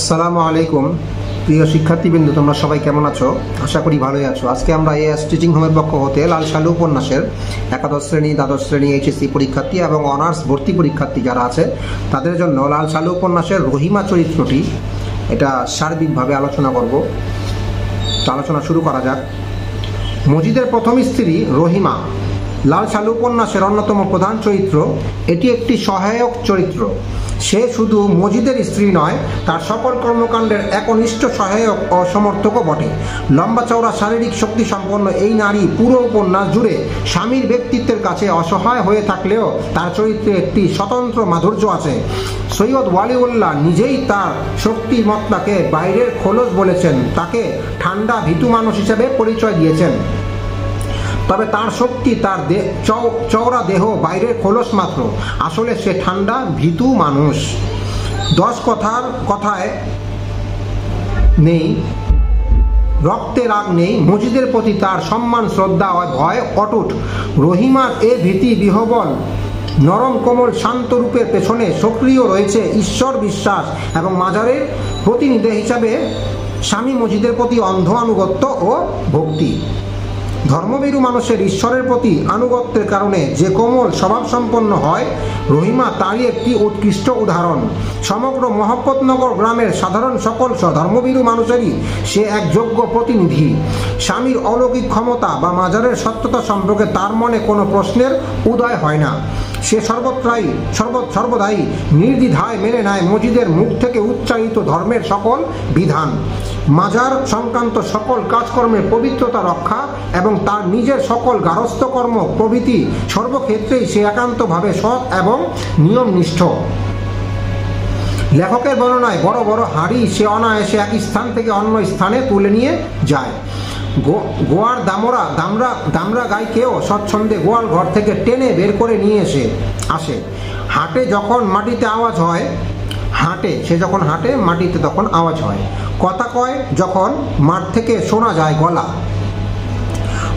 আসসালামু আলাইকুম। প্রিয় শিক্ষার্থীবৃন্দ, তোমরা সবাই কেমন আছো? আশা করি ভালোই আছো। আজকে আমরা এএস টিচিং হোমের পক্ষ হতে লাল শালু উপন্যাসের একাদশ শ্রেণি, দ্বাদশ শ্রেণি এইচএসসি পরীক্ষার্থী এবং অনার্স ভর্তি পরীক্ষার্থী যারা আছে, তাদের জন্য লাল শালু উপন্যাসের রহিমা চরিত্রটি এটা সার্বিকভাবে আলোচনা করব। আলোচনা শুরু করা যাক। মজিদের প্রথম স্ত্রী রহিমা। লাল শালু উপন্যাসের অন্যতম প্রধান চরিত্র, এটি একটি সহায়ক চরিত্র। সে শুধু মজিদের স্ত্রী নয়, তার সকল কর্মকাণ্ডের একনিষ্ঠ সহায়ক ও সমর্থকও বটে। লম্বা চওড়া শারীরিক শক্তি সম্পন্ন এই নারী পুরো উপন্যাস জুড়ে স্বামীর ব্যক্তিত্বের কাছে অসহায় হয়ে থাকলেও তার চরিত্রে একটি স্বতন্ত্র মাধুর্য আছে। সৈয়দ ওয়ালিউল্লাহ নিজেই তার শক্তিমত্তাকে বাইরের খোলস বলেছেন, তাকে ঠান্ডা ভীতু মানুষ হিসেবে পরিচয় দিয়েছেন। তবে তার শক্তি, তার চওড়া দেহ বাইরের খোলস মাত্র। আসলে সে ঠান্ডা, ভীতু মানুষ। দশ কথার কথায় নেই, রক্তে রাগ নেই, মসজিদের প্রতি তার সম্মান, শ্রদ্ধা ভয় অটুট। রহিমার এ ভীতি বিহবল। নরম কোমল শান্ত রূপের পেছনে সক্রিয় রয়েছে ঈশ্বর বিশ্বাস এবং মাজারের প্রতিনিধি হিসাবে স্বামী মসজিদের প্রতি অন্ধ আনুগত্য ও ভক্তি। ধর্মবীরু মানুষের ঈশ্বরের প্রতি আনুগত্যের কারণে যে কোমল স্বভাবসম্পন্ন হয়, রহিমা তারই একটি উৎকৃষ্ট উদাহরণ। সমগ্র মহব্বতনগর গ্রামের সাধারণ সকল ধর্মবীরু মানুষেরই সে এক যোগ্য প্রতিনিধি। স্বামীর অলৌকিক ক্ষমতা বা মাজারের সত্যতা সম্পর্কে তার মনে কোনো প্রশ্নের উদয় হয় না। সে সর্বত্রাই সর্ব সর্বদাই নির্দ্বিধায় মেনে নেয় মসজিদের মুখ থেকে উচ্চারিত ধর্মের সকল বিধান। মাজার সংক্রান্ত সকল কাজকর্মের পবিত্রতা রক্ষা এবং তার নিজের সকল গারস্থকর্ম প্রভৃতি সর্বক্ষেত্রেই সে একান্তভাবে সৎ এবং নিয়মনিষ্ঠ। লেখকের বর্ণনায় বড় বড় হাড়ি সে অনায়াসে এক স্থান থেকে অন্য স্থানে তুলে নিয়ে যায়। গোয়ার দামরা দামরা দামরা গাইকেও স্বচ্ছন্দে গোয়াল ঘর থেকে টেনে বের করে নিয়ে এসে, আসে। হাটে যখন মাটিতে আওয়াজ হয় হাঁটে, সে যখন হাঁটে, মাটিতে তখন আওয়াজ হয়। কথা কয় যখন মাঠ থেকে শোনা যায় গলা।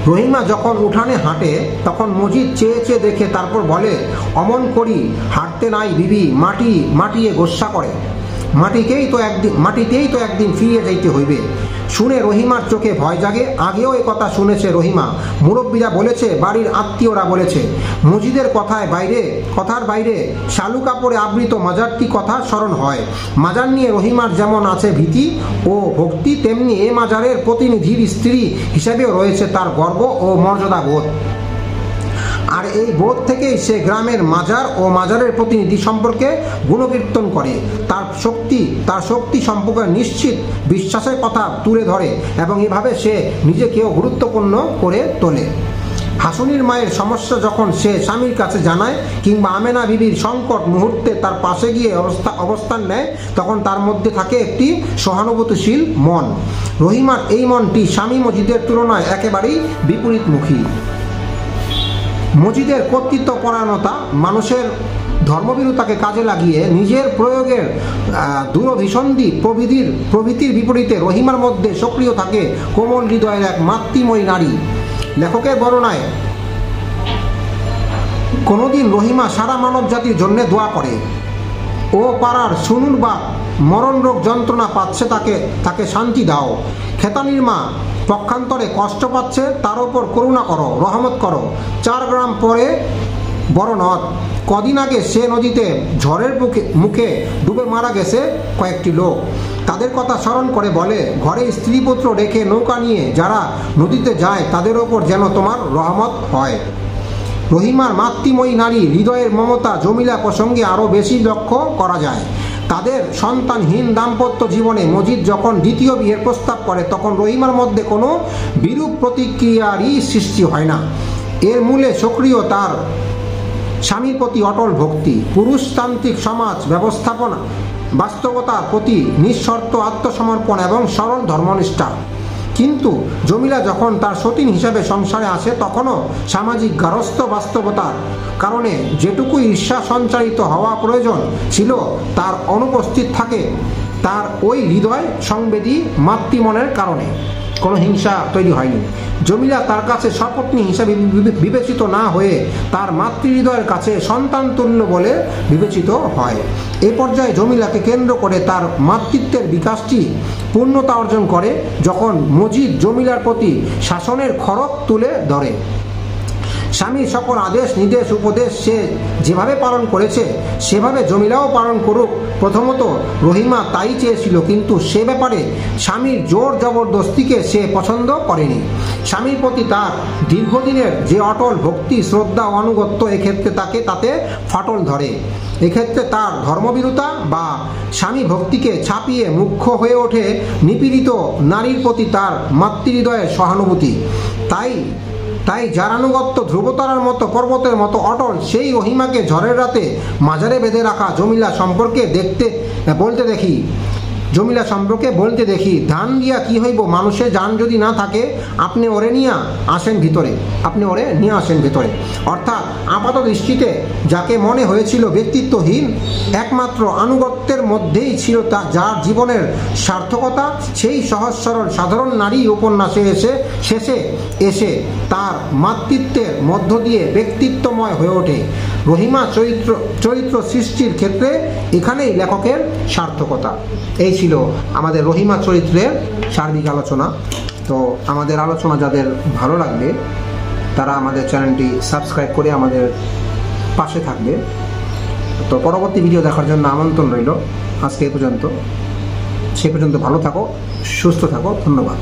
রহিমা যখন উঠানে হাঁটে, তখন মজিদ চেয়ে চেয়ে দেখে, তারপর বলে, অমন করি, হাঁটতে নাই, বিবি, মাটি, মাটিয়ে গোসা করে। মাটিকেই তো একদিন, মাটিতেই তো একদিন ফিরিয়ে যাইতে হইবে। শুনে রহিমার চোখে ভয় জাগে, আগেও এ কথা শুনেছে রহিমা। মুরব্বীরা বলেছে, বাড়ির আত্মীয়রা বলেছে, মজিদের কথায় বাইরে, কথার বাইরে, শালু কাপড়ে আবৃত মাজারটি কথা স্মরণ হয়। মাজার নিয়ে রহিমার যেমন আছে ভীতি ও ভক্তি, তেমনি এ মাজারের প্রতিনিধির স্ত্রী হিসেবেও রয়েছে তার গর্ব ও মর্যাদা বোধ আর এই বোধ থেকেই সে গ্রামের মাজার ও মাজারের প্রতিনিধি সম্পর্কে গুণকীর্তন করে। তার শক্তি তার শক্তি সম্পর্কে নিশ্চিত বিশ্বাসের কথা তুলে ধরে এবং এভাবে সে নিজেকেও গুরুত্বপূর্ণ করে তোলে। হাসুনির মায়ের সমস্যা যখন সে স্বামীর কাছে জানায় কিংবা আমেনা বিবির সংকট মুহূর্তে তার পাশে গিয়ে অবস্থা, অবস্থান নেয়, তখন তার মধ্যে থাকে একটি সহানুভূতিশীল মন। রহিমার এই মনটি স্বামী মজিদের তুলনায় একেবারেই বিপরীতমুখী। মসজিদের কর্তৃত্ব পরায়ণতা মানুষের ধর্মবিরুতাকে কাজে লাগিয়ে নিজের প্রয়োগের দূরভিসন্ধি প্রভৃতির প্রভৃতির বিপরীতে রহিমার মধ্যে সক্রিয় থাকে কোমল হৃদয়ের এক মাতৃময়ী নারী। লেখকের বর্ণনায়, কোনোদিন রহিমা সারা মানব জাতির জন্য দোয়া করে। ও পাড়ার শুনুন বা মরণ রোগ যন্ত্রণা পাচ্ছে তাকে তাকে শান্তি দাও। খেতানির মা পক্ষান্তরে কষ্ট পাচ্ছে, তার ওপর করুণা করো, রহমত করো। চার গ্রাম পরে বড় নদ কদিন আগে সে নদীতে ঝড়ের মুখে মুখে ডুবে মারা গেছে কয়েকটি লোক। তাদের কথা স্মরণ করে বলে, ঘরে স্ত্রীপুত্র রেখে নৌকা নিয়ে যারা নদীতে যায়, তাদের ওপর যেন তোমার রহমত হয়। রহিমার মাতৃময়ী নারী হৃদয়ের মমতা, জমিলা প্রসঙ্গে আরও বেশি লক্ষ্য করা যায়। তাদের সন্তানহীন দাম্পত্য জীবনে মজিদ যখন দ্বিতীয় বিয়ের প্রস্তাব করে, তখন রহিমার মধ্যে কোনো বিরূপ প্রতিক্রিয়ারই সৃষ্টি হয় না। এর মূলে সক্রিয় তার স্বামীর প্রতি অটল ভক্তি, পুরুষতান্ত্রিক সমাজ ব্যবস্থাপনা, বাস্তবতার প্রতি নিঃশর্ত আত্মসমর্পণ এবং সরল ধর্মনিষ্ঠা। কিন্তু জমিলা যখন তার সতীন হিসাবে সংসারে আসে, তখনও সামাজিক গারস্থ বাস্তবতার কারণে যেটুকু ঈর্ষা সঞ্চারিত হওয়া প্রয়োজন ছিল, তার অনুপস্থিত থাকে। তার ওই হৃদয় সংবেদী মাতৃমনের কারণে। কোনো হিংসা তৈরি হয়নি। জমিলা তার কাছে সপত্নী হিসাবে বিবেচিত না হয়ে তার মাতৃহৃদয়ের কাছে সন্তান তুল্য বলে বিবেচিত হয়। এ পর্যায়ে জমিলাকে কেন্দ্র করে তার মাতৃত্বের বিকাশটি পূর্ণতা অর্জন করে, যখন মজিদ জমিলার প্রতি শাসনের খড়ক তুলে ধরে। স্বামীর সকল আদেশ, নির্দেশ, উপদেশ সে যেভাবে পালন করেছে, সেভাবে জমিলাও পালন করুক। প্রথমত রহিমা তাই চেয়েছিল, কিন্তু সে ব্যাপারে স্বামীর জোর জবরদস্তিকে সে পছন্দ করেনি। স্বামীর প্রতি তার দীর্ঘদিনের যে অটল ভক্তি, শ্রদ্ধা ও আনুগত্য এক্ষেত্রে তাকে তাতে ফাটল ধরে। এক্ষেত্রে তার ধর্মবিরতা বা স্বামী ভক্তিকে ছাপিয়ে মুখ্য হয়ে ওঠে নিপীড়িত নারীর প্রতি তার মাতৃহৃদয়ের সহানুভূতি। তাই তাই যার আনুগত্য ধ্রুবতারার মতো পর্বতের মতো অটল, সেই অহিমাকে ঝড়ের রাতে মাজারে বেঁধে রাখা জমিলা সম্পর্কে দেখতে বলতে দেখি। জমিলা সম্পর্কে বলতে দেখি, ধান দিয়া কি হইব? মানুষের যান যদি না থাকে, আপনি ওরে নিয়ে আসেন ভিতরে। আপনি ওরে নিয়ে আসেন ভিতরে। অর্থাৎ আপাত দৃষ্টিতে যাকে মনে হয়েছিল ব্যক্তিত্বহীন, একমাত্র আনুগত্যের মধ্যেই ছিল তা, যার জীবনের সার্থকতা, সেই সহজ সরল সাধারণ নারী উপন্যাসে এসে, শেষে এসে তার মাতৃত্বের মধ্য দিয়ে ব্যক্তিত্বময় হয়ে ওঠে। রহিমা চরিত্র চরিত্র সৃষ্টির ক্ষেত্রে এখানেই লেখকের সার্থকতা। এই ছিল আমাদের রহিমা চরিত্রের সার্বিক আলোচনা। তো আমাদের আলোচনা যাদের ভালো লাগবে, তারা আমাদের চ্যানেলটি সাবস্ক্রাইব করে আমাদের পাশে থাকবে। তো পরবর্তী ভিডিও দেখার জন্য আমন্ত্রণ রইল। আজকে এ পর্যন্ত। সে পর্যন্ত ভালো থাকো, সুস্থ থাকো, ধন্যবাদ।